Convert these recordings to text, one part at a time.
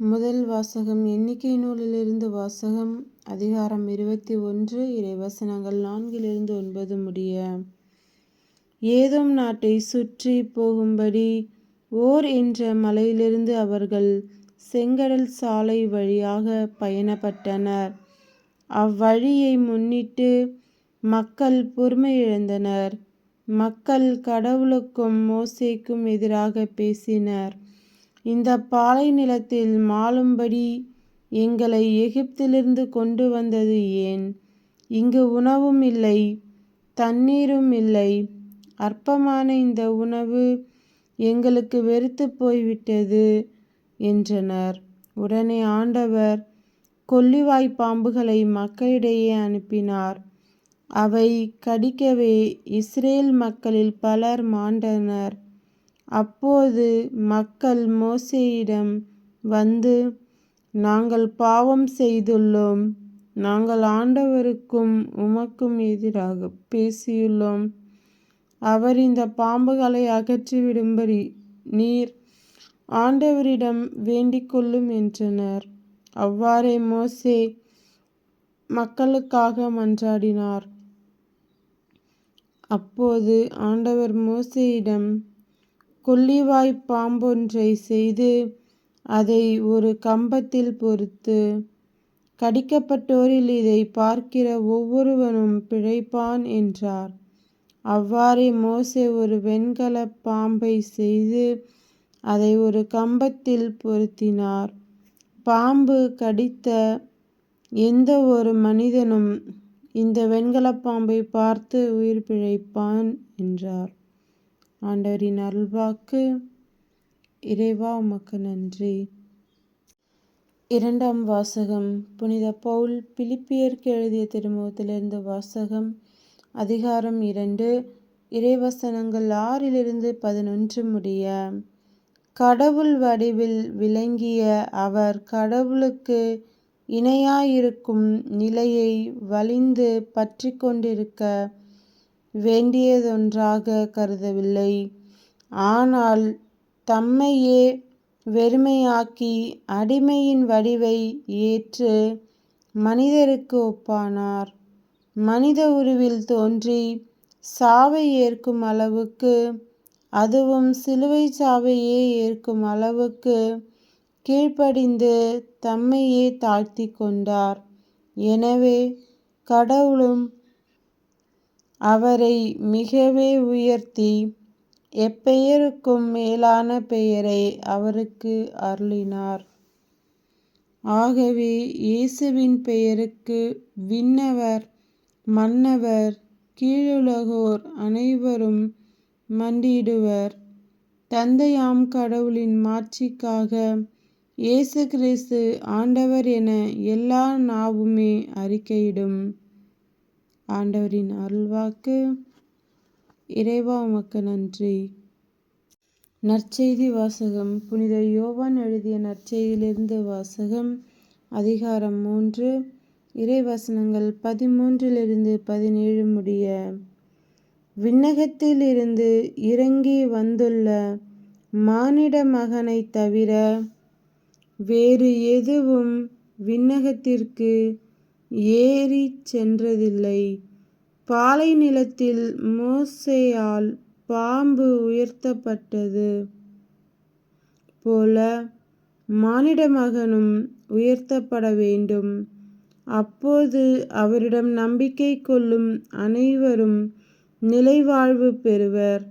முதல் வாசகம் எண்ணிக்கை நூலிலிருந்து வாசகம் அதிகாரம் இருபத்தி ஒன்று இறைவசனங்கள் நான்கிலிருந்து ஒன்பது முடிய. ஏதோம் நாட்டை சுற்றி போகும்படி ஓர் என்ற மலையிலிருந்து அவர்கள் செங்கடல் சாலை வழியாக பயணப்பட்டனர். அவ்வழியை முன்னிட்டு மக்கள் பொறுமையிழந்தனர். மக்கள் கடவுளுக்கும் மோசைக்கும் எதிராக பேசினர். இந்த பாலை நிலத்தில் மாளும்படி எங்களை எகிப்திலிருந்து கொண்டு வந்தது ஏன்? இங்கு உணவும் இல்லை தண்ணீரும் இல்லை. அற்பமான இந்த உணவு எங்களுக்கு வெறுத்து போய்விட்டது என்றனர். உடனே ஆண்டவர் கொல்லிவாய் பாம்புகளை மக்களிடையே அனுப்பினார். அவை கடிக்கவே இஸ்ரேல் மக்களில் பலர் மாண்டனர். அப்போது மக்கள் மோசேயிடம் வந்து நாங்கள் பாவம் செய்துள்ளோம். நாங்கள் ஆண்டவருக்கும் உமக்கும் எதிராக பேசியுள்ளோம். அவர் இந்த பாம்புகளை அகற்றிவிடும்படி நீர் ஆண்டவரிடம் வேண்டிக் கொள்ளும் என்றனர். அவ்வாறே மோசே மக்களுக்காக மன்றாடினார். அப்போது ஆண்டவர் மோசேயிடம் கொள்ளிவாய் பாம்பொன்றை செய்து அதை ஒரு கம்பத்தில் பொறுத்து கடிக்கப்பட்டோரில் இதை பார்க்கிற ஒவ்வொருவனும் பிழைப்பான் என்றார். அவ்வாறே மோசே ஒரு வெண்கல பாம்பை செய்து அதை ஒரு கம்பத்தில் பொருத்தினார். பாம்பு கடித்த எந்த ஒரு மனிதனும் இந்த வெண்கல பாம்பை பார்த்து உயிர் பிழைப்பான் என்றார். ஆண்டவரின் அருள்வாக்கு. இறைவா உமக்கு நன்றி. இரண்டாம் வாசகம். புனித பவுல் பிலிப்பியருக்கு எழுதிய திருமுகத்திலிருந்து வாசகம். அதிகாரம் இரண்டு. இறைவசனங்கள் ஆறிலிருந்து பதினொன்று முடிய கடவுள் வடிவில் விளங்கிய அவர் கடவுளுக்கு இணையாயிருக்கும் நிலையை வலிந்து பற்றி கொண்டிருக்க வேண்டியதொன்றாக கருதவில்லை. ஆனால் தம்மையே வெறுமையாக்கி அடிமையின் வடிவை ஏற்று மனிதருக்கு ஒப்பானார். மனித உருவில் தோன்றி சாவை ஏற்கும் அளவுக்கு அதுவும் சிலுவை சாவையே ஏற்கும் அளவுக்கு கீழ்ப்படிந்து தம்மையே தாழ்த்தி கொண்டார். எனவே கடவுளும் அவரை மிகவே உயர்த்தி எப்பெயருக்கும் மேலான பெயரை அவருக்கு அருளினார். ஆகவே இயேசுவின் பெயருக்கு விண்ணவர் மன்னவர் கீழுலகோர் அனைவரும் மண்டியிடுவர். தந்தையாம் கடவுளின் மாட்சிக்காக இயேசு கிறிஸ்து ஆண்டவர் என எல்லா நாவுமே அறிக்கையிடும். ஆண்டவரின் அருள்வாக்கு. இறைவா உமக்கு நன்றி. நற்செய்தி வாசகம். புனித யோவான் எழுதிய நற்செய்தியிலிருந்து வாசகம். அதிகாரம் மூன்று. இறைவசனங்கள் பதிமூன்றிலிருந்து பதினேழு முடிய. விண்ணகத்தில் இருந்து இறங்கி வந்துள்ள மானிட மகனை தவிர வேறு எதுவும் விண்ணகத்திற்கு ஏறி சென்றதில்லை. பாலை நிலத்தில் மோசேயால் பாம்பு உயர்த்தப்பட்டது போல மானிட மகனும் உயர்த்தப்பட வேண்டும். அப்போது அவரிடம் நம்பிக்கை கொள்ளும் அனைவரும் நிலைவாழ்வு பெறுவர்.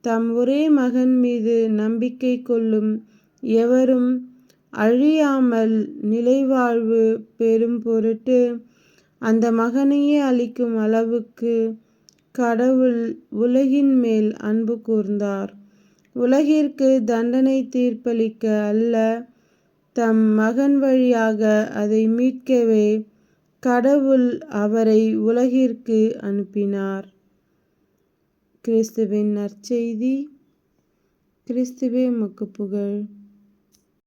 தம் ஒரே மகன் மீது நம்பிக்கை கொள்ளும் எவரும் அழியாமல் நிலைவாழ்வு பெறும் பொருட்டு அந்த மகனையே அளிக்கும் அளவுக்கு கடவுள் உலகின் மேல் அன்பு கூர்ந்தார். உலகிற்கு தண்டனை தீர்ப்பளிக்க அல்ல தம் மகன் வழியாக அதை மீட்கவே கடவுள் அவரை உலகிற்கு அனுப்பினார். கிறிஸ்துவின் நற்செய்தி கிறிஸ்துவே முக்கு புகழ்